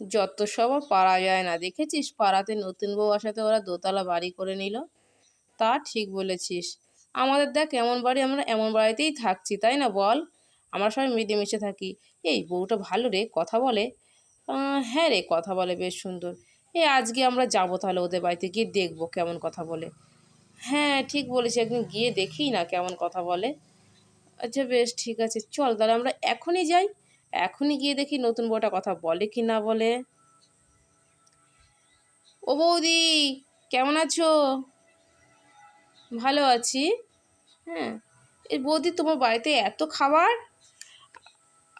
যত সব পারা যায় না। দেখেছিস? পাড়াতে নতুন বউ আসাতে ওরা দোতলা বাড়ি করে নিল। তা ঠিক বলেছিস। আমাদের দেখ, এমন বাড়ি আমরা এমন বাড়িতেই থাকছি, তাই না বল? আমরা সবাই মিলেমিশে থাকি। এই বউটা ভালো রে, কথা বলে। হ্যাঁ রে, কথা বলে, বেশ সুন্দর। এই আজকে আমরা যাব তাহলে ওদের বাড়িতে, গিয়ে দেখব কেমন কথা বলে। হ্যাঁ ঠিক বলেছি, একদিন গিয়ে দেখি না কেমন কথা বলে। আচ্ছা বেশ, ঠিক আছে। চল তাহলে আমরা এখনই যাই। এখনই গিয়ে দেখি নতুন বউটা কথা বলে কি না বলে। ও বৌদি, কেমন আছো? ভালো আছি। হ্যাঁ এই বৌদি, তোমার বাড়িতে এত খাবার?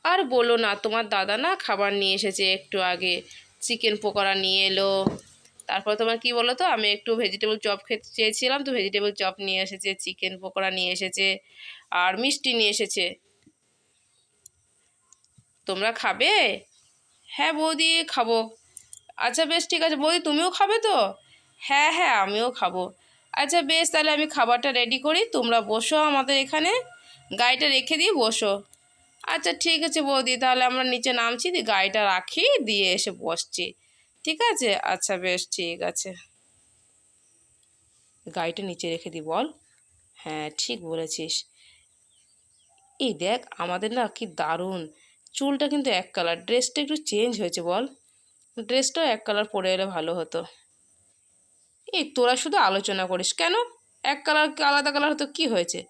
আর বলো না, তোমার দাদা না খাবার নিয়ে এসেছে একটু আগে। চিকেন পকোড়া নিয়ে এলো। তারপর তোমার কি বলো তো, আমি একটু ভেজিটেবল চপ খেতে চেয়েছিলাম, তো ভেজিটেবল চপ নিয়ে এসেছে, চিকেন পকোড়া নিয়ে এসেছে, আর মিষ্টি নিয়ে এসেছে। তোমরা খাবে? হ্যাঁ বৌদি, খাব। আচ্ছা বেশ, ঠিক আছে। বৌদি, তুমিও খাবে তো? হ্যাঁ হ্যাঁ আমিও খাব। আচ্ছা বেশ, তাহলে আমি খাবারটা রেডি করি। তোমরা বসো আমাদের এখানে। গাড়িটা রেখে দিই বসো। আচ্ছা ঠিক আছে বৌদি, তাহলে আমরা নিচে নামছি। দিয়ে গাড়িটা রাখি, দিয়ে এসে বসছি। ঠিক আছে? আচ্ছা বেশ, ঠিক আছে। গাড়িটা নিচে রেখে দিই, বল। হ্যাঁ ঠিক বলেছিস। এই দেখ, আমাদের না কি দারুণ। চুলটা কিন্তু এক কালার ড্রেসটা একটু চেঞ্জ হয়েছে বল। ড্রেসটাও এক কালার পরে এলে ভালো হতো। এই তোরা শুধু আলোচনা করিস, কেন? এক কালার আলাদা কালার হতো কি হয়েছে?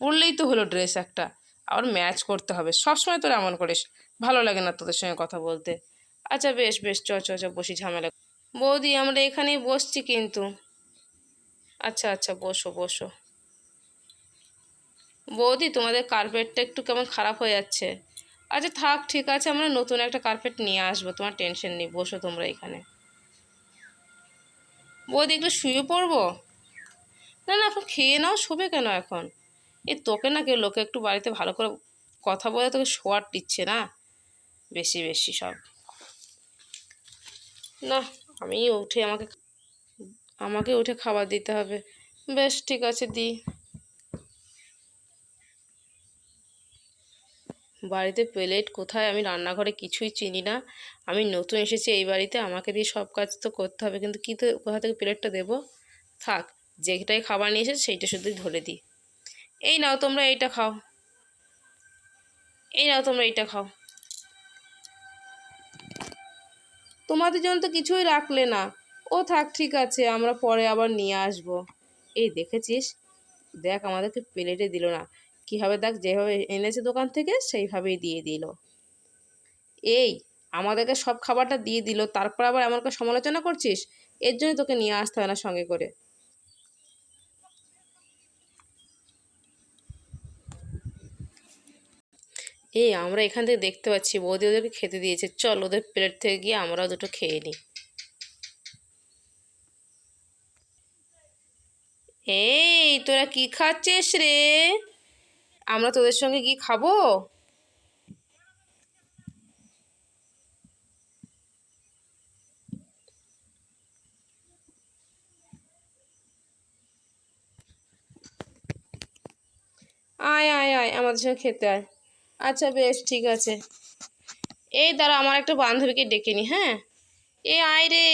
পরলেই তো হলো ড্রেস একটা। আবার ম্যাচ করতে হবে, সবসময় তোরা এমন করিস। ভালো লাগে না তোদের সঙ্গে কথা বলতে। আচ্ছা বেশ বেশ, চ চ বসি ঝামেলা। বৌদি, আমরা এখানেই বসছি কিন্তু। আচ্ছা আচ্ছা বসো বসো। বৌদি, তোমাদের কার্পেটটা একটু কেমন খারাপ হয়ে যাচ্ছে। আচ্ছা থাক, ঠিক আছে, আমরা নতুন একটা কার্পেট নিয়ে আসব। তোমার টেনশন নেই, বসো তোমরা এখানে। বৌদি, একটু শুয়ে পড়ব? না না, এখন খেয়ে নাও, শোবে কেন এখন? এই তোকে না কেউ লোকে একটু বাড়িতে ভালো করে কথা বলে তোকে শোয়ার দিচ্ছে না? বেশি বেশি সব। না আমি উঠে আমাকে আমাকে উঠে খাবার দিতে হবে। বেশ, ঠিক আছে দিই বাড়িতে প্লেট কোথায় আমি রান্নাঘরে কিছুই চিনি না। আমি নতুন এসেছি এই বাড়িতে, আমাকে দিয়ে সব কাজ তো করতে হবে, কিন্তু কী তো, কোথা থেকে প্লেটটা দেবো? থাক, যেটাই খাবার নিয়ে এসেছে সেইটা শুধু ধরে দিই। এই নাও তোমরা এইটা খাও। এই নাও তোমরা এইটা খাও। তোমাদের জন্য তো কিছুই রাখলে না। ও থাক, ঠিক আছে, আমরা পরে আবার নিয়ে আসব। এই দেখেছিস? দেখ, আমাদেরকে প্লেটে দিল না। কীভাবে দেখ, যেভাবে এনেছে দোকান থেকে সেইভাবেই দিয়ে দিল। এই, আমাদেরকে সব খাবারটা দিয়ে দিল, তারপর আবার এমন সমালোচনা করছিস? এর জন্য তোকে নিয়ে আসতে হয় না সঙ্গে করে। এই, আমরা এখান থেকে দেখতে পাচ্ছি, বৌদি ওদেরকে খেতে দিয়েছে। চল, ওদের প্লেট থেকে গিয়ে আমরাও দুটো খেয়ে নিই। এই, তোরা কি খাচ্ছিস রে? আমরা তোদের সঙ্গে কি খাব? আয় আয় আয়, আমাদের সঙ্গে খেতে আয়। আচ্ছা বেশ, ঠিক আছে। এই দাঁড়া, আমার একটা বান্ধবীকে ডেকে নি হ্যাঁ? এ, আয় রে।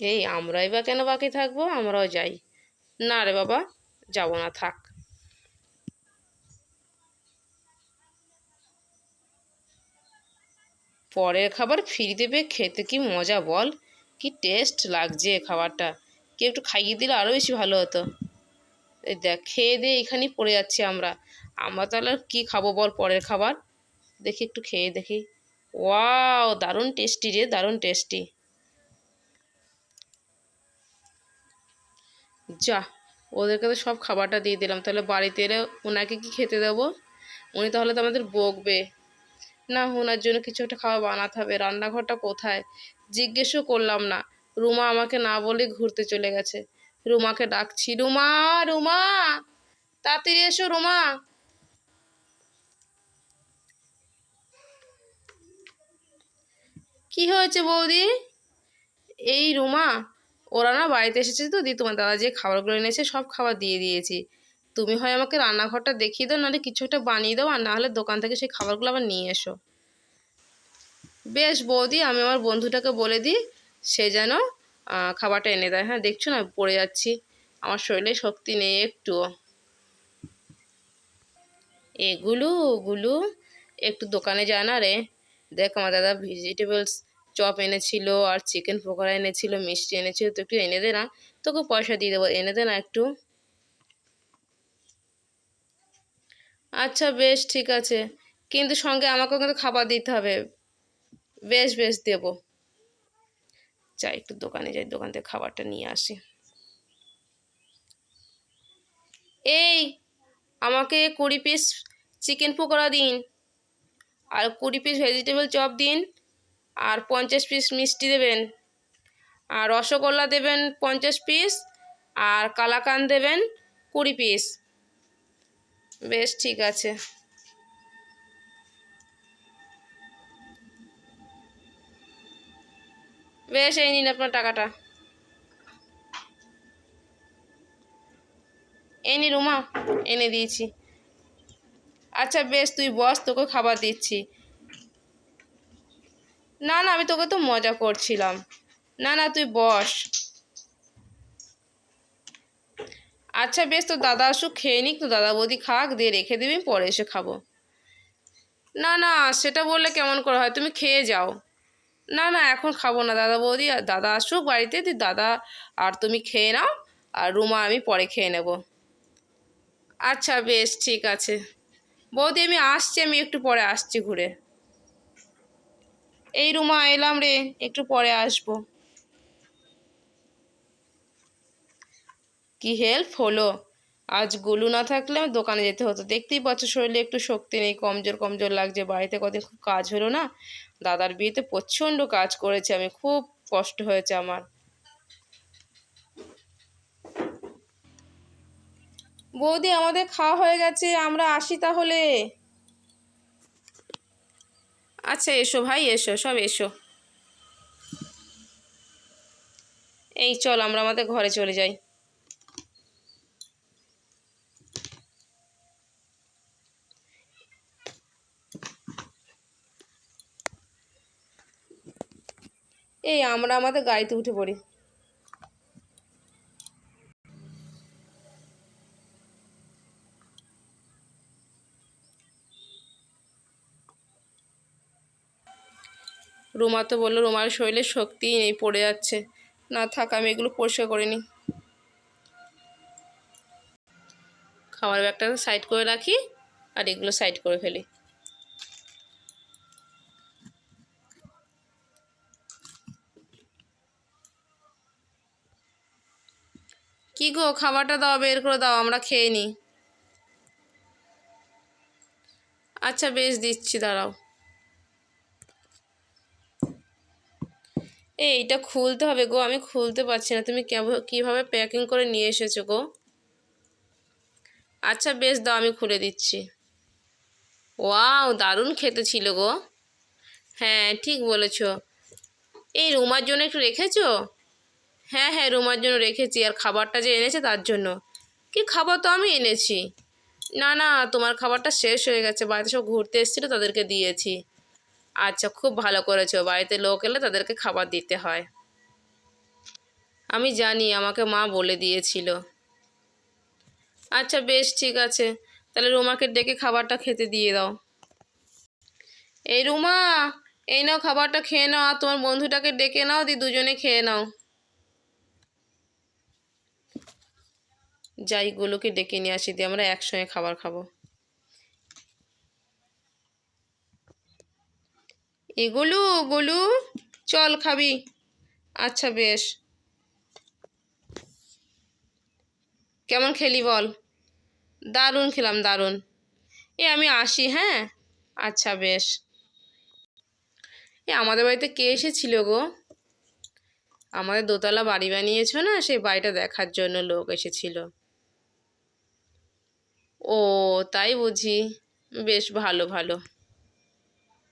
এই আমরাই বা কেন বাকি থাকব? আমরাও যাই। না রে বাবা, যাব না, থাক। পরের খাবার ফ্রি দেবে, খেতে কি মজা বল? কি টেস্ট লাগছে খাবারটা। কেউ একটু খাইয়ে দিলে আরও বেশি ভালো হতো। এই দেখ, খেয়ে দিয়ে এখানেই পড়ে যাচ্ছি আমরা। আমরা তাহলে আর কী খাব বল পরের খাবার? দেখি একটু খেয়ে দেখি। ওয়াও, দারুণ টেস্টি রে, দারুণ টেস্টি। যা, ওদেরকে তো সব খাবারটা দিয়ে দিলাম। তাহলে বাড়িতে এলে ওনাকে কি খেতে দেবো? উনি তাহলে তো আমাদের বকবে। না ওনার জন্য কিছু একটা খাবার বানাতে হবে। রান্নাঘরটা কোথায়? জিজ্ঞেসও করলাম না। রুমা আমাকে না বলে ঘুরতে চলে গেছে। রুমাকে ডাকছি, রুমা রুমা! তাড়াতাড়ি এসো, রুমা! কি হয়েছে বৌদি? এই রুমা ওরা না বাড়িতে এসেছে তো দি তোমার দাদা যে খাবারগুলো এনেছে সব খাবার দিয়ে দিয়েছি। তুমি হয় আমাকে রান্নাঘরটা দেখিয়ে দাও, নাহলে কিছু একটা বানিয়ে দাও, আর না হলে দোকান থেকে সেই খাবারগুলো আবার নিয়ে এসো। বেশ বৌদি, আমি আমার বন্ধুটাকে বলে দিই, সে যেন খাবারটা এনে দেয়। হ্যাঁ দেখছ না, পড়ে যাচ্ছি। আমার শরীরে শক্তি নেই একটুও। এগুলো ওগুলো একটু দোকানে যা না রে। দেখ আমার দাদা ভেজিটেবলস চপ এনেছিল আর চিকেন পকোড়া এনেছিল, মিষ্টি এনেছিল, তো একটু এনে দে না, তোকে পয়সা দিয়ে দেবো, এনে দে না একটু। আচ্ছা বেশ, ঠিক আছে। কিন্তু সঙ্গে আমাকেও কিন্তু খাবার দিতে হবে। বেশ বেশ, দেবো। যাই, একটু দোকানে যাই, দোকান থেকে খাবারটা নিয়ে আসি। এই, আমাকে কুড়ি পিস চিকেন পকোড়া দিন। আর কুড়ি পিস ভেজিটেবল চপ দিন। আর পঞ্চাশ পিস মিষ্টি দেবেন। আর রসগোল্লা দেবেন পঞ্চাশ পিস আর কালাকান দেবেন কুড়ি পিস বেশ, ঠিক আছে। বেশ, এই নিন আপনার টাকাটা। এই নি রুমা, এনে দিয়েছি। আচ্ছা বেশ, তুই বস, তোকে খাবার দিচ্ছি। না না, আমি তোকে তো মজা করছিলাম। না না, তুই বস। আচ্ছা বেশ তো দাদা আসুক, খেয়ে নিক তো দাদা বৌদি খাক, দিয়ে রেখে দিবি পরে এসে খাব। না না, সেটা বললে কেমন করে হয়? তুমি খেয়ে যাও। না না, এখন খাব না, দাদা বৌদি দাদা আসুক বাড়িতে তুই দাদা, আর তুমি খেয়ে নাও, আর রুমা, আমি পরে খেয়ে নেব। আচ্ছা বেশ, ঠিক আছে। বৌদি, আমি আসছি, আমি একটু পরে আসছি ঘুরে। এই রুমা, এলাম রে, একটু পরে আসব। কি হেল্প হলো? আজ গুলু না থাকলে আমার দোকানে যেতে হতো। দেখতেই পাচ্ছ শরীরে একটু শক্তি নেই, কমজোর কমজোর লাগছে। বাড়িতে কদিন খুব কাজ হলো না? দাদার বিয়েতে প্রচণ্ড কাজ করেছে আমি, খুব কষ্ট হয়েছে আমার। বৌদি, আমাদের খাওয়া হয়ে গেছে, আমরা আসি তাহলে। আচ্ছা এসো ভাই, এসো, সব এসো। এই চল, আমরা আমাদের ঘরে চলে যাই। এই, আমরা আমাদের গাড়িতে উঠে পড়ি। রুমা তো বলল, রুমার শরীরে শক্তিই নেই, পড়ে যাচ্ছে। না থাক, আমি এগুলো পরিষ্কার করে নিই। খাবার ব্যাগটা সাইড করে রাখি আর এগুলো সাইড করে ফেলি। কি গো, খাবারটা দাও, বের করে দাও, আমরা খেয়ে নিই। আচ্ছা বেশ দিচ্ছি, দাঁড়াও। এই, এইটা খুলতে হবে গো, আমি খুলতে পারছি না। তুমি কেভ- কীভাবে প্যাকিং করে নিয়ে এসেছ গো? আচ্ছা বেশ, দাও, আমি খুলে দিচ্ছি। ওয়াও, দারুণ খেতে ছিল গো। হ্যাঁ ঠিক বলেছ। এই, রুমার জন্য একটু রেখেছো? হ্যাঁ হ্যাঁ রুমার জন্য রেখেছি। আর খাবারটা যে এনেছে তার জন্য। কি খাবার তো আমি এনেছি? না না, তোমার খাবারটা শেষ হয়ে গেছে। বাড়িতে সব ঘুরতে এসেছিল, তাদেরকে দিয়েছি। আচ্ছা খুব ভালো করেছ। বাড়িতে লোক এলে তাদেরকে খাবার দিতে হয়। আমি জানি, আমাকে মা বলে দিয়েছিল। আচ্ছা বেশ, ঠিক আছে। তাহলে রুমাকে ডেকে খাবারটা খেতে দিয়ে দাও। এই রুমা, এই নাও খাবারটা খেয়ে নাও, আর তোমার বন্ধুটাকে ডেকে নাও দি দুজনে খেয়ে নাও। যাই, গুলোকে ডেকে নিয়ে আসি, দিয়ে আমরা একসঙ্গে খাবার খাব। এগুলো গুলু চল খাবি। আচ্ছা বেশ। কেমন খেলি বল? দারুণ খেলাম, দারুণ। এ, আমি আসি হ্যাঁ? আচ্ছা বেশ। এ, আমাদের বাড়িতে কে এসেছিল গো? আমাদের দোতলা বাড়ি বানিয়েছো না, সেই বাড়িটা দেখার জন্য লোক এসেছিল। ও, তাই বুঝি। বেশ, ভালো ভালো।